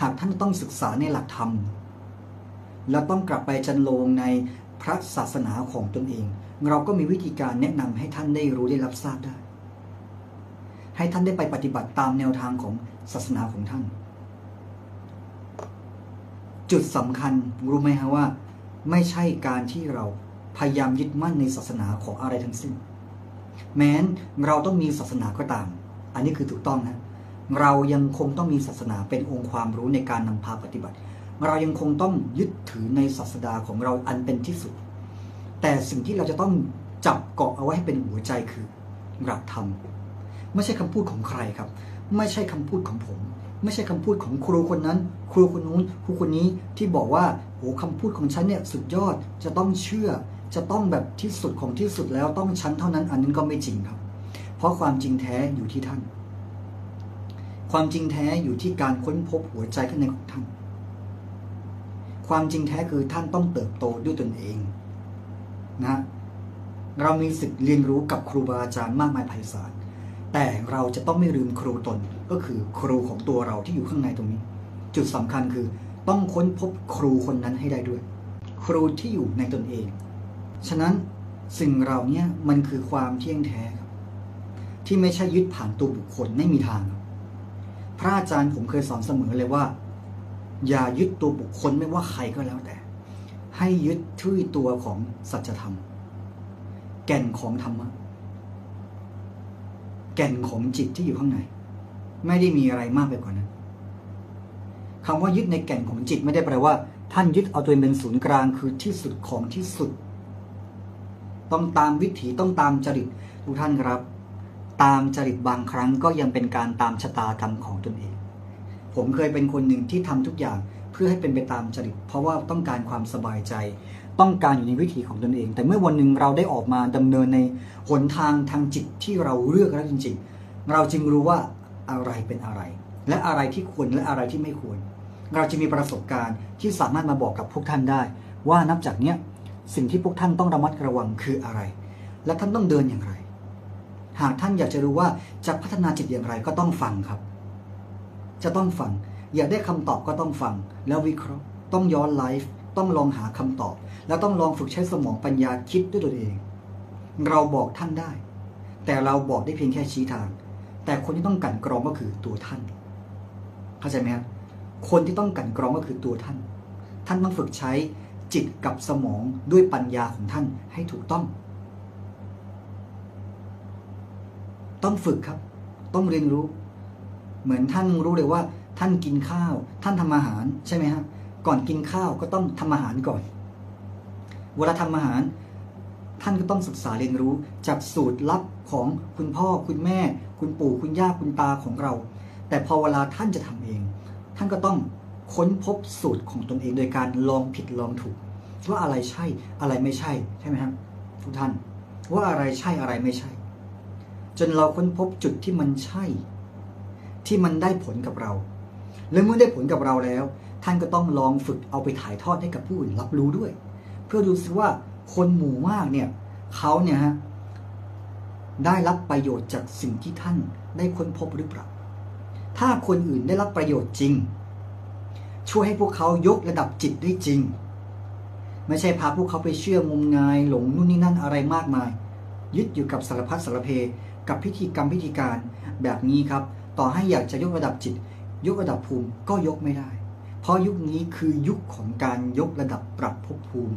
หากท่านต้องศึกษาในหลักธรรม แล้วต้องกลับไปจันโลงในพระศาสนาของตนเอง เราก็มีวิธีการแนะนำให้ท่านได้รู้ได้รับทราบได้ ให้ท่านได้ไปปฏิบัติตามแนวทางของศาสนาของท่าน จุดสำคัญรู้ไหมฮะว่า ไม่ใช่การที่เราพยายามยึดมั่นในศาสนาของอะไรทั้งสิ้น แม้นเราต้องมีศาสนาก็ตาม อันนี้คือถูกต้องนะ เรายังคงต้องมีศาสนาเป็นองค์ความรู้ในการนำพาปฏิบัติ เรายังคงต้องยึดถือในศาสดาของเราอันเป็นที่สุด แต่สิ่งที่เราจะต้องจับเกาะเอาไว้ให้เป็นหัวใจคือหลักธรรมไม่ใช่คำพูดของใครครับ ไม่ใช่คำพูดของผม ไม่ใช่คำพูดของครูคนนั้น ครูคนนู้นครูคนนี้ที่บอกว่าโอ้คำพูดของฉันเนี่ยสุดยอดจะต้องเชื่อ จะต้องแบบที่สุดของที่สุดแล้วต้องฉันเท่านั้นอันนั้นก็ไม่จริงครับ เพราะความจริงแท้อยู่ที่ท่าน ความจริงแท้อยู่ที่การค้นพบหัวใจข้างในของท่าน ความจริงแท้คือท่านต้องเติบโตด้วยตนเอง นะเรามีสิทธิ์เรียนรู้กับครูบาอาจารย์มากมายไพศาล แต่เราจะต้องไม่ลืมครูตน ก็คือครูของตัวเราที่อยู่ข้างในตรงนี้ จุดสำคัญคือต้องค้นพบครูคนนั้นให้ได้ด้วย ครูที่อยู่ในตนเอง ฉะนั้นสิ่งเราเนี่ยมันคือความเที่ยงแท้ครับ ที่ไม่ใช่ยึดผ่านตัวบุคคลไม่มีทางครับ พระอาจารย์ผมเคยสอนเสมอเลยว่า อย่ายึดตัวบุคคลไม่ว่าใครก็แล้วแต่ ให้ยึดที่ตัวของสัจธรรม แก่นของธรรมะแก่นของจิตที่อยู่ข้างใน ไม่ได้มีอะไรมากไปกว่านั้นคำว่ายึดในแก่นของจิตไม่ได้แปลว่า ท่านยึดเอาตัวเองเป็นศูนย์กลางคือที่สุดของที่สุด ต้องตามวิถีต้องตามจริตทุกท่านครับ ตามจริตบางครั้งก็ยังเป็นการตามชะตาธรรมของตนเอง ผมเคยเป็นคนหนึ่งที่ทำทุกอย่างเพื่อให้เป็นไปตามจริต เพราะว่าต้องการความสบายใจ ต้องการอยู่ในวิถีของตนเอง แต่เมื่อวันหนึ่งเราได้ออกมาดำเนินในหนทางทางจิตที่เราเลือกแล้วจริง ๆ เราจึงรู้ว่าอะไรเป็นอะไร และอะไรที่ควรและอะไรที่ไม่ควร เราจะมีประสบการณ์ที่สามารถมาบอกกับพวกท่านได้ ว่านับจากเนี้ยสิ่งที่พวกท่านต้องระมัดระวังคืออะไร และท่านต้องเดินอย่างไร หากท่านอยากจะรู้ว่าจะพัฒนาจิตอย่างไรก็ต้องฟังครับ จะต้องฟัง อยากได้คำตอบก็ต้องฟัง แล้ววิเคราะห์ ต้องย้อนไลฟ์ต้องลองหาคำตอบ แล้วต้องลองฝึกใช้สมองปัญญาคิดด้วยตัวเอง เราบอกท่านได้ แต่เราบอกได้เพียงแค่ชี้ทาง แต่คนที่ต้องกันกรองก็คือตัวท่าน เข้าใจไหมครับคนที่ต้องกันกรองก็คือตัวท่าน ท่านต้องฝึกใช้จิตกับสมองด้วยปัญญาของท่านให้ถูกต้อง ต้องฝึกครับ ต้องเรียนรู้ เหมือนท่านรู้เลยว่า ท่านกินข้าว ท่านทำอาหารใช่ไหมฮะก่อนกินข้าวก็ต้องทำอาหารก่อน เวลาทำอาหาร ท่านก็ต้องศึกษาเรียนรู้ จากสูตรลับของคุณพ่อคุณแม่ คุณปู่คุณย่าคุณตาของเรา แต่พอเวลาท่านจะทำเอง ท่านก็ต้องค้นพบสูตรของตนเองโดยการลองผิดลองถูก ว่าอะไรใช่อะไรไม่ใช่ใช่ไหมครับทุกท่าน ว่าอะไรใช่อะไรไม่ใช่ จนเราค้นพบจุดที่มันใช่ ที่มันได้ผลกับเรา และเมื่อได้ผลกับเราแล้ว ท่านก็ต้องลองฝึกเอาไปถ่ายทอดให้กับผู้อื่นรับรู้ด้วย เพื่อดูซิว่าคนหมู่มากเนี่ยเขาเนี่ยฮะได้รับประโยชน์จากสิ่งที่ท่านได้ค้นพบหรือเปล่า ถ้าคนอื่นได้รับประโยชน์จริง ช่วยให้พวกเขายกระดับจิตได้จริง ไม่ใช่พาพวกเขาไปเชื่องมงายหลงนู่นนี่นั่นอะไรมากมาย ยึดอยู่กับสารพัดสารเพ กับพิธีกรรมพิธีการแบบนี้ครับ ต่อให้อยากจะยกระดับจิต ยกระดับภูมิก็ยกไม่ได้ เพราะยุคนี้คือยุคของการยกระดับปรับภพภูมิ